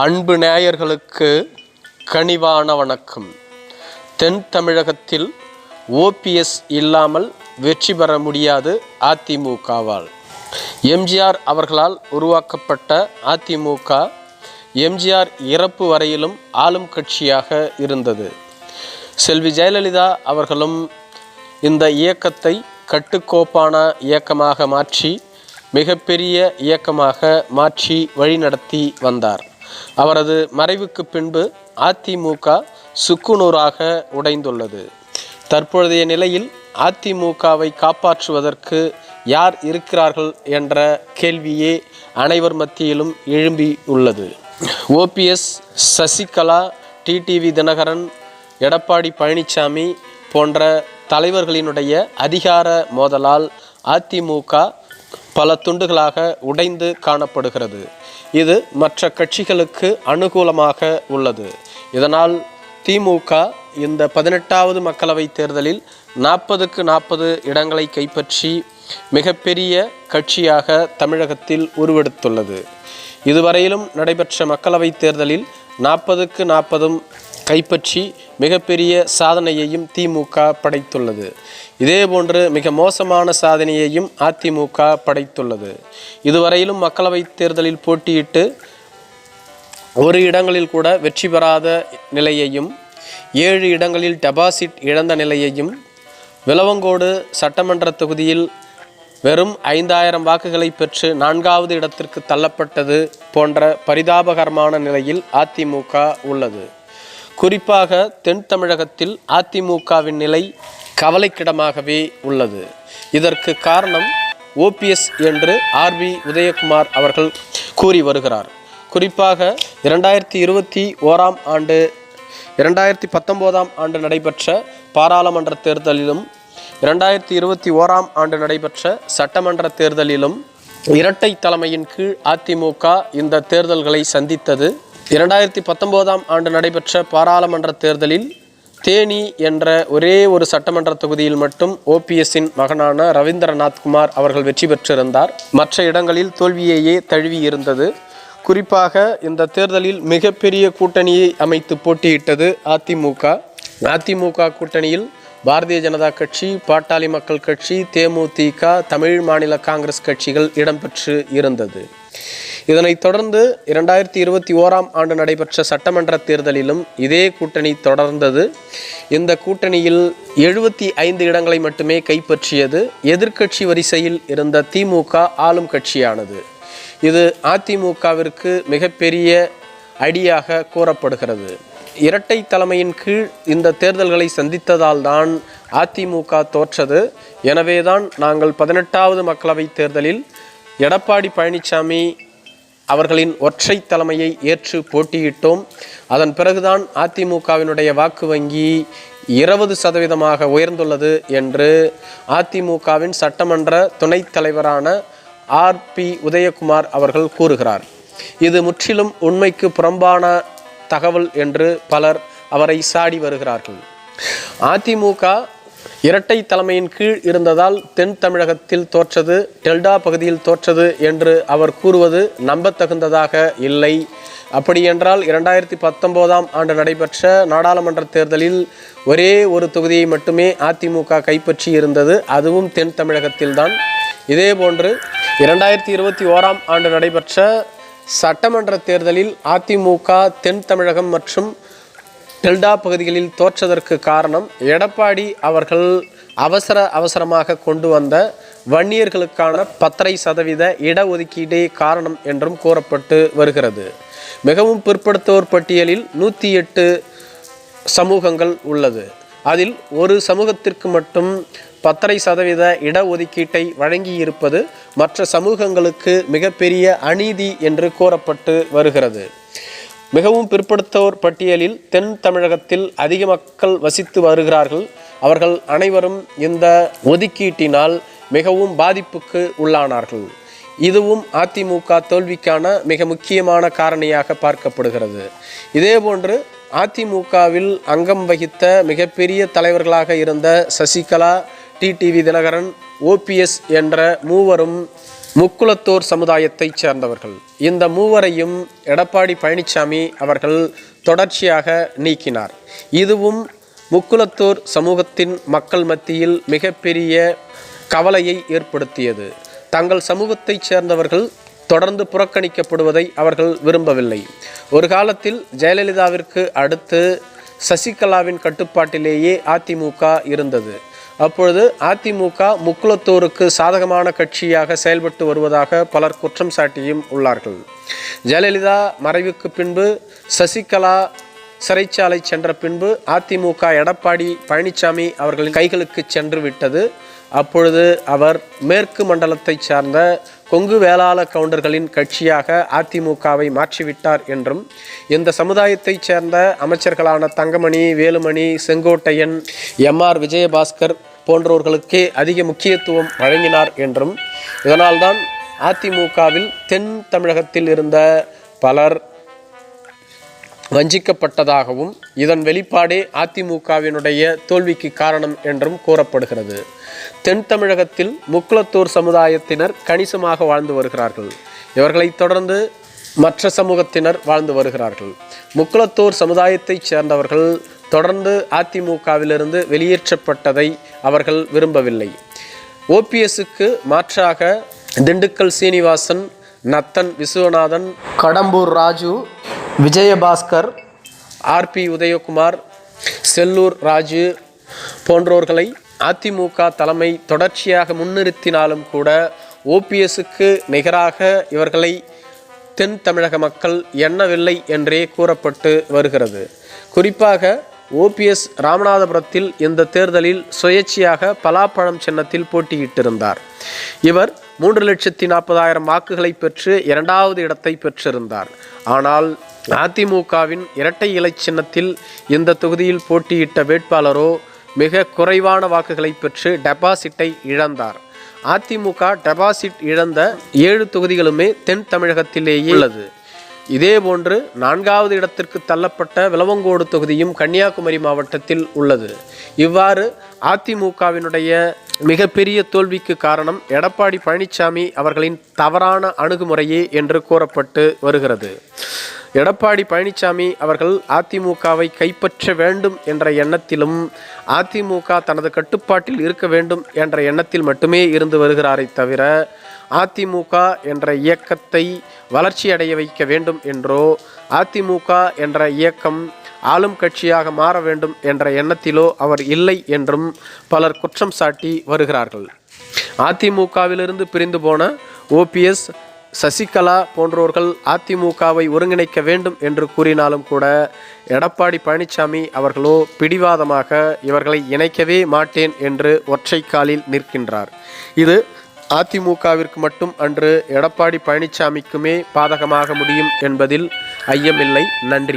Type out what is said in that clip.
அன்பு நேயர்களுக்கு கனிவான வணக்கம். தென் தமிழகத்தில் ஓபிஎஸ் இல்லாமல் வெற்றி பெற முடியாது அதிமுகவால். எம்ஜிஆர் அவர்களால் உருவாக்கப்பட்ட அதிமுக எம்ஜிஆர் இறப்பு வரையிலும் ஆளும் கட்சியாக இருந்தது. செல்வி ஜெயலலிதா அவர்களும் இந்த இயக்கத்தை கட்டுக்கோப்பான இயக்கமாக மாற்றி மிகப்பெரிய இயக்கமாக மாற்றி வழிநடத்தி வந்தார். அவரது மறைவுக்கு பின்பு அதிமுக சுக்குநூறாக உடைந்துள்ளது. தற்பொழுதைய நிலையில் அதிமுகவை காப்பாற்றுவதற்கு யார் இருக்கிறார்கள் என்ற கேள்வியே அனைவர் மத்தியிலும் எழும்பி உள்ளது. ஓபிஎஸ் சசிகலா டிடிவி தினகரன் எடப்பாடி பழனிசாமி போன்ற தலைவர்களினுடைய அதிகார மோதலால் அதிமுக பல துண்டுகளாக உடைந்து காணப்படுகிறது. இது மற்ற கட்சிகளுக்கு அனுகூலமாக உள்ளது. இதனால் திமுக இந்த பதினெட்டாவது மக்களவைத் தேர்தலில் நாற்பதுக்கு நாற்பது இடங்களை கைப்பற்றி மிகப்பெரிய கட்சியாக தமிழகத்தில் உருவெடுத்துள்ளது. இதுவரையிலும் நடைபெற்ற மக்களவைத் தேர்தலில் நாற்பதுக்கு நாற்பதும் கைப்பற்றி மிகப்பெரிய சாதனையையும் திமுக படைத்துள்ளது. இதேபோன்று மிக மோசமான சாதனையையும் அதிமுக படைத்துள்ளது. இதுவரையிலும் மக்களவைத் தேர்தலில் போட்டியிட்டு ஒரு இடங்களில் கூட வெற்றி பெறாத நிலையையும் ஏழு இடங்களில் டெபாசிட் இழந்த நிலையையும் விலவங்கோடு சட்டமன்ற தொகுதியில் வெறும் ஐந்தாயிரம் வாக்குகளை பெற்று நான்காவது இடத்திற்கு தள்ளப்பட்டது போன்ற பரிதாபகரமான நிலையில் அதிமுக உள்ளது. குறிப்பாக தென் தமிழகத்தில் அதிமுகவின் நிலை கவலைக்கிடமாகவே உள்ளது. இதற்கு காரணம் ஓபிஎஸ் என்று ஆர்பி உதயகுமார் அவர்கள் கூறி வருகிறார். குறிப்பாக இரண்டாயிரத்தி இருபத்தி ஓராம் ஆண்டு இரண்டாயிரத்தி பத்தொம்போதாம் ஆண்டு நடைபெற்ற பாராளுமன்ற தேர்தலிலும் இரண்டாயிரத்தி இருபத்தி ஓராம் ஆண்டு நடைபெற்ற சட்டமன்ற தேர்தலிலும் இரட்டை தலைமையின் கீழ் அதிமுக இந்த தேர்தல்களை சந்தித்தது. இரண்டாயிரத்தி பத்தொம்போதாம் ஆண்டு நடைபெற்ற பாராளுமன்ற தேர்தலில் தேனி என்ற ஒரே ஒரு சட்டமன்ற தொகுதியில் மட்டும் ஓபிஎஸ்ஸின் மகனான ரவீந்திரநாத் குமார் அவர்கள் வெற்றி பெற்றிருந்தார். மற்ற இடங்களில் தோல்வியையே தழுவி இருந்தது. குறிப்பாக இந்த தேர்தலில் மிகப்பெரிய கூட்டணியை அமைத்து போட்டியிட்டது அதிமுக. அதிமுக கூட்டணியில் பாரதிய ஜனதா கட்சி பாட்டாளி மக்கள் கட்சி தேமுதிக தமிழ் மாநில காங்கிரஸ் கட்சிகள் இடம்பெற்று இருந்தது. இதனைத் தொடர்ந்து இரண்டாயிரத்தி இருபத்தி ஓராம் ஆண்டு நடைபெற்ற சட்டமன்ற தேர்தலிலும் இதே கூட்டணி தொடர்ந்தது. இந்த கூட்டணியில் எழுபத்தி ஐந்து இடங்களை மட்டுமே கைப்பற்றியது. எதிர்க்கட்சி வரிசையில் இருந்த திமுக ஆளும் கட்சியானது. இது அதிமுகவிற்கு மிகப்பெரிய அடியாக கூறப்படுகிறது. இரட்டை தலைமையின் கீழ் இந்த தேர்தல்களை சந்தித்ததால் தான் அதிமுக தோற்றது. எனவேதான் நாங்கள் பதினெட்டாவது மக்களவைத் தேர்தலில் எடப்பாடி பழனிசாமி அவர்களின் ஒற்றை தலைமையை ஏற்று போட்டியிட்டோம். அதன் பிறகுதான் அதிமுகவினுடைய வாக்கு வங்கி இருபது சதவீதமாக உயர்ந்துள்ளது என்று அதிமுகவின் சட்டமன்ற துணைத் தலைவரான ஆர் பி உதயகுமார் அவர்கள் கூறுகிறார். இது முற்றிலும் உண்மைக்கு புறம்பான தகவல் என்று பலர் அவரை சாடி வருகிறார்கள். அதிமுக இரட்டை தலைமையின் கீழ் இருந்ததால் தென் தமிழகத்தில் தோற்றது டெல்டா பகுதியில் தோற்றது என்று அவர் கூறுவது நம்பத்தகுந்ததாக இல்லை. அப்படியென்றால் இரண்டாயிரத்தி பத்தொம்போதாம் ஆண்டு நடைபெற்ற நாடாளுமன்ற தேர்தலில் ஒரே ஒரு தொகுதியை மட்டுமே அதிமுக கைப்பற்றி இருந்தது அதுவும் தென் தமிழகத்தில்தான். இதேபோன்று இரண்டாயிரத்தி இருபத்தி ஓராம் ஆண்டு நடைபெற்ற சட்டமன்ற தேர்தலில் அதிமுக தென் தமிழகம் மற்றும் டெல்டா பகுதிகளில் தோற்றதற்கு காரணம் எடப்பாடி அவர்கள் அவசர அவசரமாக கொண்டு வந்த வன்னியர்களுக்கான பத்தரை சதவீத இடஒதுக்கீடே காரணம் என்றும் கூறப்பட்டு வருகிறது. மிகவும் பிற்படுத்தோர் பட்டியலில் நூற்றி எட்டு சமூகங்கள் உள்ளது. அதில் ஒரு சமூகத்திற்கு மட்டும் பத்தரை சதவீத இடஒதுக்கீட்டை வழங்கியிருப்பது மற்ற சமூகங்களுக்கு மிகப்பெரிய அநீதி என்று கூறப்பட்டு வருகிறது. மிகவும் பிற்படுத்தோர் பட்டியலில் தென் தமிழகத்தில் அதிக மக்கள் வசித்து வருகிறார்கள். அவர்கள் அனைவரும் இந்த ஒதுக்கீட்டினால் மிகவும் பாதிப்புக்கு உள்ளானார்கள். இதுவும் அதிமுக தோல்விக்கான மிக முக்கியமான காரணியாக பார்க்கப்படுகிறது. இதேபோன்று அதிமுகவில் அங்கம் வகித்த மிகப்பெரிய தலைவர்களாக இருந்த சசிகலா டிடிவி தினகரன் ஓபிஎஸ் என்ற மூவரும் முக்குளத்தோர் சமுதாயத்தைச் சேர்ந்தவர்கள். இந்த மூவரையும் எடப்பாடி பழனிசாமி அவர்கள் தொடர்ச்சியாக நீக்கினார். இதுவும் முக்குளத்தூர் சமூகத்தின் மக்கள் மத்தியில் மிகப்பெரிய கவலையை ஏற்படுத்தியது. தங்கள் சமூகத்தைச் சேர்ந்தவர்கள் தொடர்ந்து புறக்கணிக்கப்படுவதை அவர்கள் விரும்பவில்லை. ஒரு காலத்தில் ஜெயலலிதாவிற்கு அடுத்து சசிகலாவின் கட்டுப்பாட்டிலேயே அதிமுக இருந்தது. அப்பொழுது அதிமுக முக்குளத்தோருக்கு சாதகமான கட்சியாக செயல்பட்டு வருவதாக பலர் குற்றம் சாட்டியும் உள்ளார்கள். ஜெயலலிதா மறைவுக்கு பின்பு சசிகலா சிறைச்சாலை சென்ற பின்பு அதிமுக எடப்பாடி பழனிசாமி அவர்களின் கைகளுக்கு சென்று விட்டது. அப்பொழுது அவர் மேற்கு மண்டலத்தைச் சார்ந்த கொங்கு வேளாள கவுண்டர்களின் கட்சியாக அதிமுகவை மாற்றிவிட்டார் என்றும் இந்த சமுதாயத்தைச் சேர்ந்த அமைச்சர்களான தங்கமணி வேலுமணி செங்கோட்டையன் எம் ஆர் விஜயபாஸ்கர் போன்றோர்களுக்கே அதிக முக்கியத்துவம் வழங்கினார் என்றும் இதனால்தான் அதிமுகவில் தென் தமிழகத்தில் இருந்த பலர் வஞ்சிக்கப்பட்டதாகவும் இதன் வெளிப்பாடே அதிமுகவினுடைய தோல்விக்கு காரணம் என்றும் கூறப்படுகிறது. தென் தமிழகத்தில் முக்குளத்தூர் சமுதாயத்தினர் கணிசமாக வாழ்ந்து வருகிறார்கள். இவர்களைத் தொடர்ந்து மற்ற சமூகத்தினர் வாழ்ந்து வருகிறார்கள். முக்குளத்தூர் சமுதாயத்தைச் சேர்ந்தவர்கள் தொடர்ந்து அதிமுகவிலிருந்து வெளியேற்றப்பட்டதை அவர்கள் விரும்பவில்லை. ஓபிஎஸ்க்கு மாற்றாக திண்டுக்கல் சீனிவாசன் நத்தன் விஸ்வநாதன் கடம்பூர் ராஜு விஜயபாஸ்கர் ஆர்பி உதயகுமார் செல்லூர் ராஜு போன்றோர்களை அதிமுக தலைமை தொடர்ச்சியாக முன்னிறுத்தினாலும் கூட ஓபிஎஸ்க்கு நிகராக இவர்களை தென் தமிழக மக்கள் எண்ணவில்லை என்றே கூறப்பட்டு வருகிறது. குறிப்பாக ஓபிஎஸ் ராமநாதபுரத்தில் இந்த தேர்தலில் சுயேட்சையாக பலாப்பழம் சின்னத்தில் போட்டியிட்டிருந்தார். இவர் மூன்று லட்சத்தி நாற்பதாயிரம் வாக்குகளை பெற்று இரண்டாவது இடத்தை பெற்றிருந்தார். ஆனால் அதிமுகவின் இரட்டை இலை சின்னத்தில் இந்த தொகுதியில் போட்டியிட்ட வேட்பாளரோ மிக குறைவான வாக்குகளை பெற்று டெபாசிட்டை இழந்தார். அதிமுக டெபாசிட் இழந்த ஏழு தொகுதிகளுமே தென் தமிழகத்திலேயே உள்ளது. இதேபோன்று நான்காவது இடத்திற்கு தள்ளப்பட்ட விலவங்கோடு தொகுதியும் கன்னியாகுமரி மாவட்டத்தில் உள்ளது. இவ்வாறு அதிமுகவினுடைய மிகப்பெரிய தோல்விக்கு காரணம் எடப்பாடி பழனிசாமி அவர்களின் தவறான அணுகுமுறையே என்று கூறப்பட்டு வருகிறது. எடப்பாடி பழனிசாமி அவர்கள் அதிமுகவை கைப்பற்ற வேண்டும் என்ற எண்ணத்திலும் அதிமுக தனது கட்டுப்பாட்டில் இருக்க வேண்டும் என்ற எண்ணத்தில் மட்டுமே இருந்து வருகிறாரை தவிர அதிமுக என்ற இயக்கத்தை வளர்ச்சியடைய வைக்க வேண்டும் என்றோ அதிமுக என்ற இயக்கம் ஆளும் கட்சியாக மாற வேண்டும் என்ற எண்ணத்திலோ அவர் இல்லை என்றும் பலர் குற்றம் சாட்டி வருகிறார்கள். அதிமுகவிலிருந்து பிரிந்து போன ஓபிஎஸ் சசிகலா போன்றோர்கள் அதிமுகவை ஒருங்கிணைக்க வேண்டும் என்று கூறினாலும் கூட எடப்பாடி பழனிசாமி அவர்களோ பிடிவாதமாக இவர்களை இணைக்கவே மாட்டேன் என்று ஒற்றை காலில் நிற்கின்றார். இது அதிமுகவிற்கு மட்டும் அன்று எடப்பாடி பழனிசாமிக்குமே பாதகமாக முடியும் என்பதில் ஐயமில்லை. நன்றி.